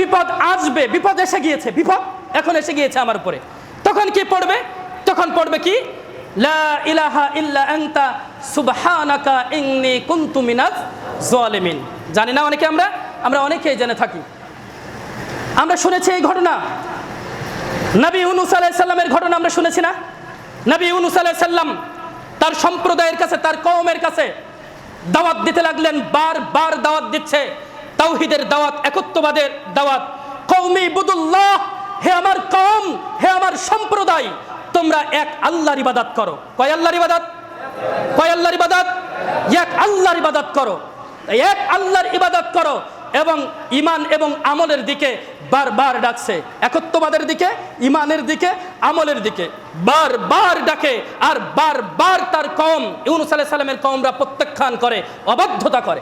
বিপদ আসবে, বিপদ এসে গিয়েছে, বিপদ এখন এসে গিয়েছে আমার উপরে। তখন কি পড়বে? তখন পড়বে কি? লা ইলাহা ইল্লা আনতা সুবহানাকা ইন্নী কুনতু মিনাজ জালিমিন জানি না অনেকে আমরা? আমরা অনেকেই জেনে থাকি। আমরা শুনেছি এই ঘটনা। নবী ইউনুস আলাইহিস সালামের ঘটনা আমরা শুনেছি না? নবী ইউনুস আলাইহিস সালাম তার সম্প্রদায়ের কাছে, তার কওমের কাছে দাওয়াত দিতে লাগলেন বার বার দাওয়াত দিচ্ছে। তাওহিদের দাওয়াত, একত্ববাদের দাওয়াত। কওমি বুদুল্লাহ হে আমার কম হে আমার সম্প্রদায়, তোমরা এক আল্লাহর ইবাদাত করো। কয় আল্লাহর ইবাদাত? কয় আল্লাহর ইবাদাত? এক আল্লাহর ইবাদত করো। এক আল্লাহর ইবাদত করো এবং ইমান এবং আমলের দিকে বারবার ডাকছে। একত্ববাদের দিকে ইমানের দিকে, আমলের দিকে। বারবার ডাকে আর বারবার তার কম ইউনুস সালামের কমরা প্রত্যাখ্যান করে, অবাধ্যতা করে।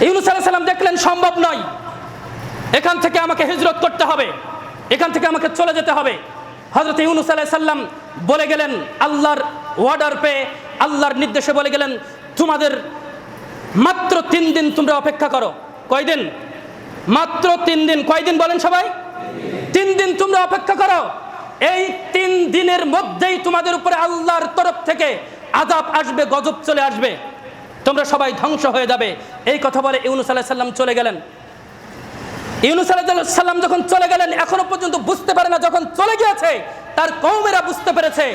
ইউনুস আলাইহিস সালাম দেখলেন সম্ভব নয়। এখান থেকে আমাকে হিজরত করতে হবে। এখান থেকে আমাকে চলে যেতে হবে। হজরত ইউনুস আলাইহিস সাল্লাম বলে গেলেন, আল্লাহর অর্ডার পেয়ে আল্লাহর নির্দেশে বলে গেলেন, তোমাদের মাত্র তিন দিন তোমরা অপেক্ষা করো। কয়দিন মাত্র তিন দিন। কয়দিন বলেন সবাই? তিন দিন তোমরা অপেক্ষা করো। এই তিন দিনের মধ্যেই তোমাদের উপরে আল্লাহর তরফ থেকে আজাব আসবে, গজব চলে আসবে। তোমরা সবাই ধ্বংস হয়ে যাবে। এই কথা বলে ইউনুস আলাহ সাল্লাম চলে গেলেন। ইউনুস সাল্লাম যখন চলে গেলেন, এখনও পর্যন্ত বুঝতে পারে না যখন চলে গিয়েছে, তার কৌমেরা বুঝতে পেরেছে,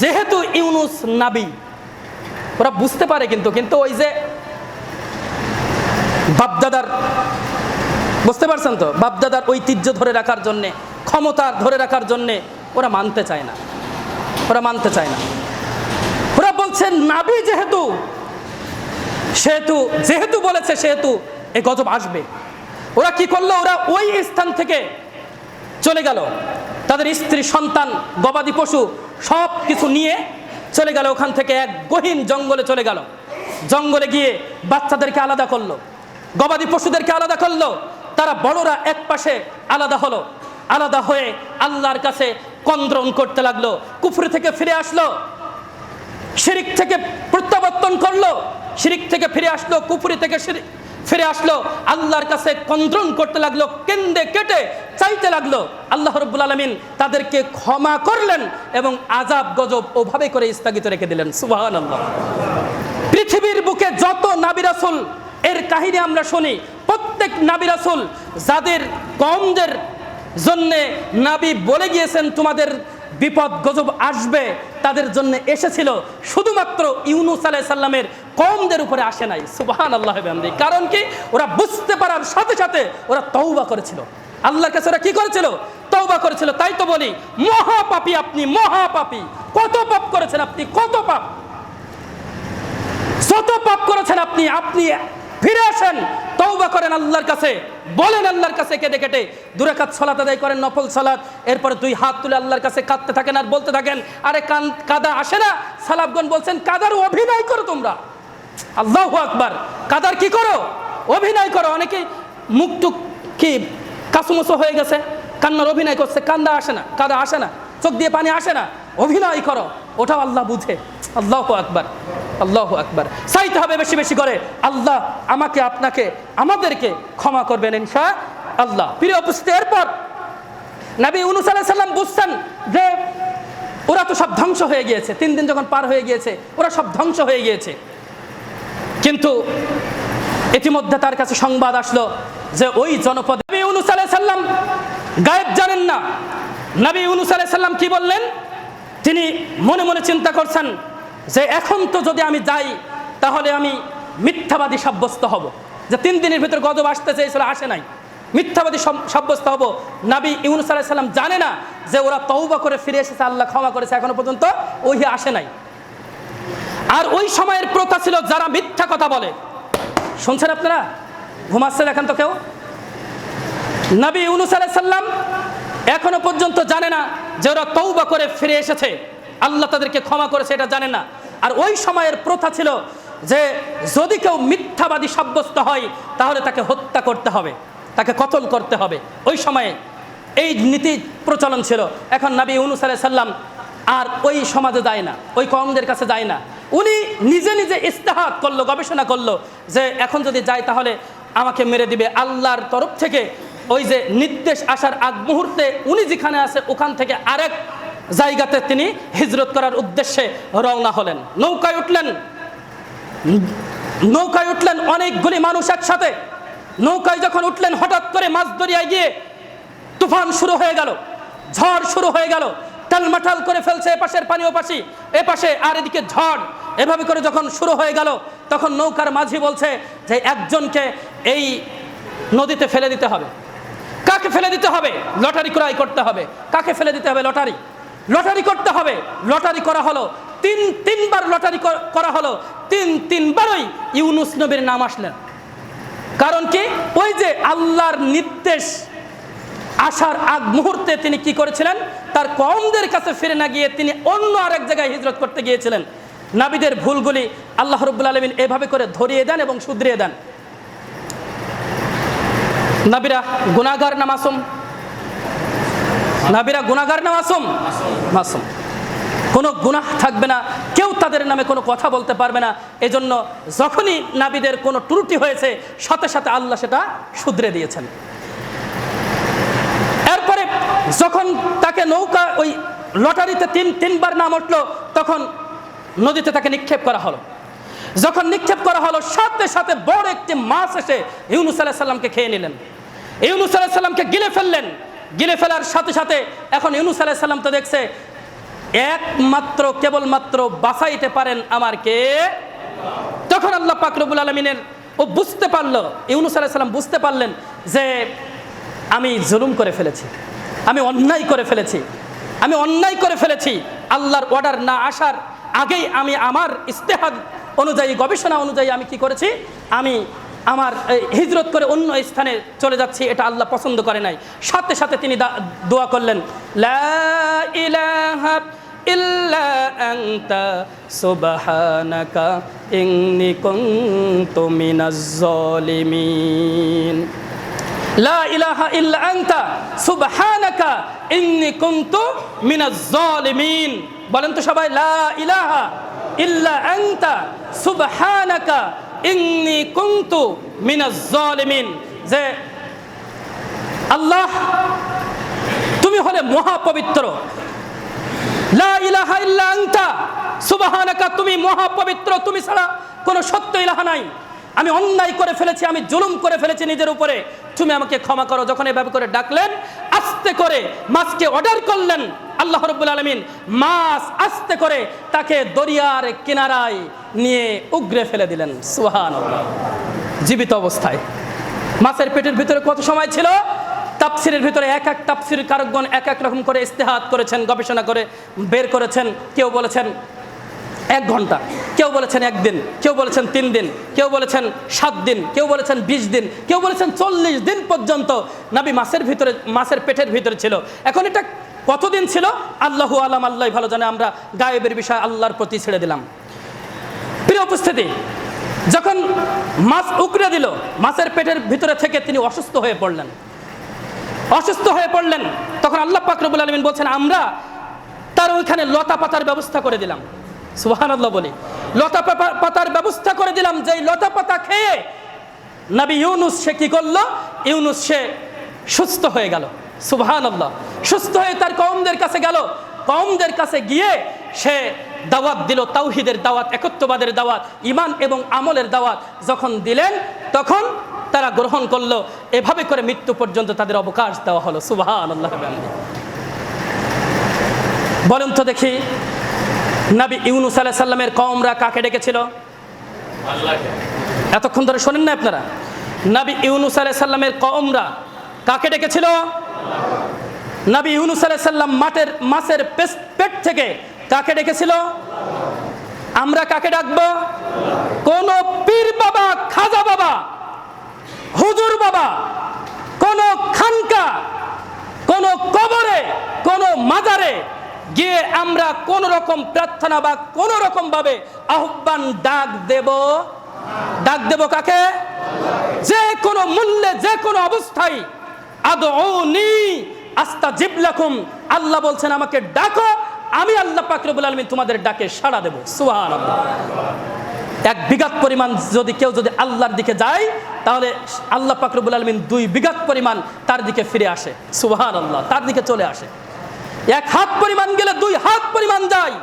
যেহেতু ইউনুস নাবি, ওরা বুঝতে পারে কিন্তু কিন্তু ওই যে বাপদাদার, বুঝতে পারছেন তো? বাপদাদার ঐতিহ্য ধরে রাখার জন্যে, ক্ষমতা ধরে রাখার জন্যে ওরা মানতে চায় না। ওরা মানতে চায় না। ওরা বলছেন নাবি যেহেতু সেহেতু, যেহেতু বলেছে সেহেতু এই গজব আসবে। ওরা কি করল? ওরা ওই স্থান থেকে চলে গেল। তাদের স্ত্রী, সন্তান, গবাদি পশু সব কিছু নিয়ে চলে গেল। ওখান থেকে এক গহীন জঙ্গলে চলে গেল। জঙ্গলে গিয়ে বাচ্চাদেরকে আলাদা করল। গবাদি পশুদেরকে আলাদা করল। তারা বড়রা এক পাশে আলাদা হলো। আলাদা হয়ে আল্লাহর কাছে কন্দ্রন করতে লাগল। কুফরি থেকে ফিরে আসলো। শিরিক থেকে প্রত্যাবর্তন করল, শিরিক থেকে ফিরে আসলো কুপুরি থেকে ফিরে আসলো, আল্লাহর কাছে কন্দ্রন করতে লাগল, কেন্দে কেটে চাইতে লাগল। আল্লাহ রব্বুল আলমিন তাদেরকে ক্ষমা করলেন এবং আজাব গজব ওভাবে করে স্থগিত রেখে দিলেন। সুবাহ আল্লাহ পৃথিবীর বুকে যত নাবিরাসুল এর কাহিনী আমরা শুনি, প্রত্যেক নাবিরাসুল যাদের কমদের জন্যে নাবি বলে গিয়েছেন, তোমাদের বিপদ গজব আসবে তাদের জন্য এসেছিল শুধুমাত্র ইউনুস আলাই সাল্লামের কমদের উপরে আসে নাই। সুবাহান আল্লাহ কারণ কি? ওরা বুঝতে পারার সাথে সাথে ওরা তৌবা করেছিল। আল্লাহর কাছে ওরা কি করেছিল? তৌবা করেছিল। তাই তো বলি, মহাপাপী আপনি, মহাপাপী। কত পাপ করেছেন আপনি? কত পাপ? যত পাপ করেছেন আপনি আপনি ফিরে আসেন তৌবা করেন আল্লাহর কাছে। বলেন আল্লাহর কাছে কেটে। কেটে দুরাকাত সালাত আদায় করেন, নফল সালাত। এরপরে দুই হাত তুলে আল্লাহর কাছে কাঁদতে থাকেন আর বলতে থাকেন, আরে কান, কাদা আসে না? সালাবগণ বলছেন, কাদার অভিনয় করো তোমরা। আল্লাহ আকবার। কাদার কি করো? অভিনয় করো। অনেকে মুখ টুক কি কাসুমসো হয়ে গেছে, কান্নার অভিনয় করছে, কান্দা আসে না, কাদা আসে না, চোখ দিয়ে পানি আসে না। অভিনয় করো। ওটাও আল্লাহ বুঝে। আল্লাহ আকবার আল্লাহ আকবার। চাইতে হবে বেশি বেশি করে, আল্লাহ আমাকে, আপনাকে, আমাদেরকে ক্ষমা করবেন ইনশা আল্লাহ প্রিয় উপস্থিতি, এরপর নবী উনুস আলাহ সাল্লাম বুঝছেন যে ওরা তো সব ধ্বংস হয়ে গিয়েছে। তিন দিন যখন পার হয়ে গিয়েছে, ওরা সব ধ্বংস হয়ে গিয়েছে। কিন্তু ইতিমধ্যে তার কাছে সংবাদ আসলো যে ওই জনপদ, নবী উনুস আলাহ সাল্লাম গায়েব জানেন না। নবী উনুস আলাহ সাল্লাম কি বললেন? তিনি মনে মনে চিন্তা করছেন যে এখন তো যদি আমি যাই, তাহলে আমি মিথ্যাবাদী সাব্যস্ত হব। যে তিন দিনের ভিতর গজব আসতে চেয়েছিল আসে নাই। মিথ্যাবাদী সাব্যস্ত হব। নাবি ইউনুস আলাহ সাল্লাম জানে না যে ওরা তৌবা করে ফিরে এসেছে, আল্লাহ ক্ষমা করেছে, এখনও পর্যন্ত ওই আসে নাই। আর ওই সময়ের প্রথা ছিল যারা মিথ্যা কথা বলে। শুনছেন আপনারা? ঘুমাচ্ছেন এখন তো কেউ? নবী ইউনুস আলাইহিস সাল্লাম এখনও পর্যন্ত জানে না যে ওরা তৌবা করে ফিরে এসেছে। আল্লাহ তাদেরকে ক্ষমা করেছে, এটা জানে না। আর ওই সময়ের প্রথা ছিল যে যদি কেউ মিথ্যাবাদী সাব্যস্ত হয়, তাহলে তাকে হত্যা করতে হবে, তাকে কতল করতে হবে। ওই সময়ে এই নীতি প্রচলন ছিল। এখন নবী ইউনুস আলাইহিস সাল্লাম আর ওই সমাজে যায় না, ওই কমদের কাছে যায় না। উনি নিজে নিজে ইস্তেহাত করল, গবেষণা করল যে এখন যদি যায় তাহলে আমাকে মেরে দিবে আল্লাহর তরফ থেকে। ওই যে নির্দেশ আসার আগ মুহূর্তে উনি যেখানে আছে, ওখান থেকে আরেক জায়গাতে তিনি হিজরত করার উদ্দেশ্যে রওনা হলেন। নৌকায় উঠলেন। নৌকায় উঠলেন অনেকগুলি মানুষ একসাথে। নৌকায় যখন উঠলেন, হঠাৎ করে মাছ দরিয়ায় গিয়ে তুফান শুরু হয়ে গেল। ঝড় শুরু হয়ে গেল। টালমাটাল করে ফেলছে এপাশের পানি ওপাশি। এপাশে আর এদিকে ঝড়। এভাবে করে যখন শুরু হয়ে গেল, তখন নৌকার মাঝি বলছে যে, একজনকে এই নদীতে ফেলে দিতে হবে। কাকে ফেলে দিতে হবে? লটারি ক্রয় করতে হবে। কাকে ফেলে দিতে হবে? লটারি। লটারি করতে হবে। লটারি করা হলো। তিন, তিনবার লটারি করা হলো। তিন, তিনবারই ইউনুস নবীর নাম আসলেন কারণ কি? ওই যে আল্লাহর নির্দেশ আসার আগ মুহূর্তে তিনি কি করেছিলেন? তার কমদের কাছে ফিরে না গিয়ে তিনি অন্য আরেক জায়গায় হিজরত করতে গিয়েছিলেন। নাবিদের ভুলগুলি আল্লাহ রব্বুল আলমিন এভাবে করে ধরিয়ে দেন এবং শুধরিয়ে দেন। নাবিরা গুনাগার না মাসুম নাবিরা গুনাগার না মাসুম? মাসুম। কোনো গুনাহ থাকবে না, কেউ তাদের নামে কোনো কথা বলতে পারবে না। এজন্য যখনই নাবিদের কোনো ত্রুটি হয়েছে, সাথে সাথে আল্লাহ সেটা শুধরে দিয়েছেন। এরপরে যখন তাকে নৌকা, ওই লটারিতে তিন, তিনবার নাম উঠল, তখন নদীতে তাকে নিক্ষেপ করা হলো। যখন নিক্ষেপ করা হলো, সাথে সাথে বড় একটি মাছ এসে ইউনুস আলাহ সাল্লামকে খেয়ে নিলেন। ইউনুস আলাহ সাল্লামকে গিলে ফেললেন। গিলে ফেলার সাথে সাথে এখন ইউনুস আলাহ সাল্লাম তো দেখছে, একমাত্র, কেবলমাত্র বাঁচাইতে পারেন আমার কে? তখন আল্লাহ পাকরবুল আলমিনের ও বুঝতে পারল, ইউনুস আলাহ সাল্লাম বুঝতে পারলেন যে আমি জুলুম করে ফেলেছি, আমি অন্যায় করে ফেলেছি, আমি অন্যায় করে ফেলেছি, আল্লাহর অর্ডার না আসার আগেই আমি আমার ইস্তেহাদ অনুযায়ী, গবেষণা অনুযায়ী আমি কি করেছি? আমি আমার হিজরত করে অন্য স্থানে চলে যাচ্ছি, এটা আল্লাহ পছন্দ করে নাই। সাথে সাথে তিনি দোয়া করলেন বলেন তো সবাই, লা ইলাহা ইল্লা আনতা সুবহানাকা ইন্নী কুনতু মিনাজ জালিমিন। যে আল্লাহ, তুমি হলে মহাপবিত্র। লা ইলাহা ইল্লা আনতা। সুবহানাকা, তুমি মহাপবিত্র, তুমি ছাড়া কোনো সত্য ইলাহা নাই। আমি অন্যায় করে ফেলেছি, আমি জুলুম করে ফেলেছি নিজের উপরে। তুমি আমাকে ক্ষমা করো, যখন এভাবে করে ডাকলেন, আস্তে করে মাছকে অর্ডার করলেন, আল্লাহ রব্বুল আলমিন মাছ আস্তে করে তাকে দরিয়ার কিনারায় নিয়ে উগরে ফেলে দিলেন সুহান জীবিত অবস্থায়। মাছের পেটের ভিতরে কত সময় ছিল? তাপসিরের ভিতরে এক এক তাপসির কারকগণ এক এক রকম করে ইস্তেহাত করেছেন, গবেষণা করে বের করেছেন। কেউ বলেছেন এক ঘণ্টা, কেউ বলেছেন একদিন কেউ বলেছেন তিন দিন, কেউ বলেছেন সাত দিন, কেউ বলেছেন বিশ দিন, কেউ বলেছেন চল্লিশ দিন পর্যন্ত নাবি মাছের ভিতরে, মাছের পেটের ভিতরে ছিল। এখন এটা কতদিন ছিল? আল্লাহু আলাম আল্লাহ ভালো জানে, আমরা গায়েবের বিষয় আল্লাহর প্রতি ছেড়ে দিলাম। প্রিয় উপস্থিতি, যখন মাছ উকড়ে দিল, মাছের পেটের ভিতরে থেকে তিনি অসুস্থ হয়ে পড়লেন। অসুস্থ হয়ে পড়লেন, তখন আল্লাহ পাকরবুল আলমিন বলছেন, আমরা তার ওইখানে লতা পাতার ব্যবস্থা করে দিলাম। সুবাহান আল্লাহ বলি। লতা পাতার ব্যবস্থা করে দিলাম, যেই লতা পাতা খেয়ে নাবি ইউনুস সে কি করল? ইউনুস সে সুস্থ হয়ে গেল। সুবহান আল্লাহ সুস্থ হয়ে তার কমদের কাছে গেল। কমদের কাছে গিয়ে সে দাওয়াত দিল, তাওহিদের দাওয়াত, একত্ববাদের দাওয়াত ইমান এবং আমলের দাওয়াত যখন দিলেন, তখন তারা গ্রহণ করল। এভাবে করে মৃত্যু পর্যন্ত তাদের অবকাশ দেওয়া হলো। সুবহান বলেন তো দেখি, নাবি ইউনুস আলাহ সাল্লামের কমরা কাকে ডেকেছিল? এতক্ষণ ধরে শোনেন না আপনারা? নাবি ইউনুস আলাহ সাল্লামের কমরা কাকে ডেকেছিল? নাবি ইউনুস আলাহ সাল্লাম মাঠের, মাছের পেট থেকে কাকে ডেকেছিল? আমরা কাকে ডাকবো? কোন পীর বাবা, খাজা বাবা, হুজুর বাবা, কোন খানকা, কোন কবরে, কোন মাজারে গিয়ে আমরা কোন রকম প্রার্থনা বা কোন রকম ভাবে আহ্বান ডাক দেব। ডাক দেব কাকে? যে কোনো মূল্যে, যে কোনো অবস্থায় আদৌনি আস্তা জিবলাকুম আল্লাহ বলছেন আমাকে ডাকো। আমি আল্লাহ পাক রব্বুল আলামিন তোমাদের ডাকে সাড়া দেব। সুবহানাল্লাহ। এক বিঘাত পরিমাণ যদি কেউ যদি আল্লাহর দিকে যায়, তাহলে আল্লাহ পাকরবুল আলমিন দুই বিঘাত পরিমাণ তার দিকে ফিরে আসে। সুবাহান আল্লাহ তার দিকে চলে আসে। এক হাত পরিমাণ গেলে দুই হাত পরিমাণ যায়।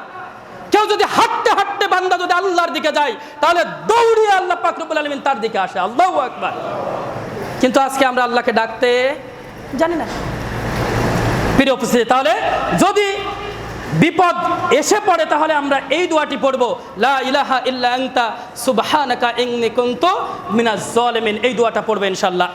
কেউ যদি হাঁটতে হাঁটতে বান্দা যদি আল্লাহর দিকে যায়, তাহলে দৌড়িয়ে আল্লাহ পাকরবুল আলমিন তার দিকে আসে। আল্লাহ একবার কিন্তু আজকে আমরা আল্লাহকে ডাকতে জানি না। প্রিয় উপস্থিতি, তাহলে যদি বিপদ এসে পড়ে, তাহলে আমরা এই দোয়াটি পড়ব, লা ইলাহা ইল্লা আনতা, সুবহানাকা ইন্নী কুনতু মিনাজ জালিমিন এই দোয়াটা পড়বে ইনশাআল্লাহ।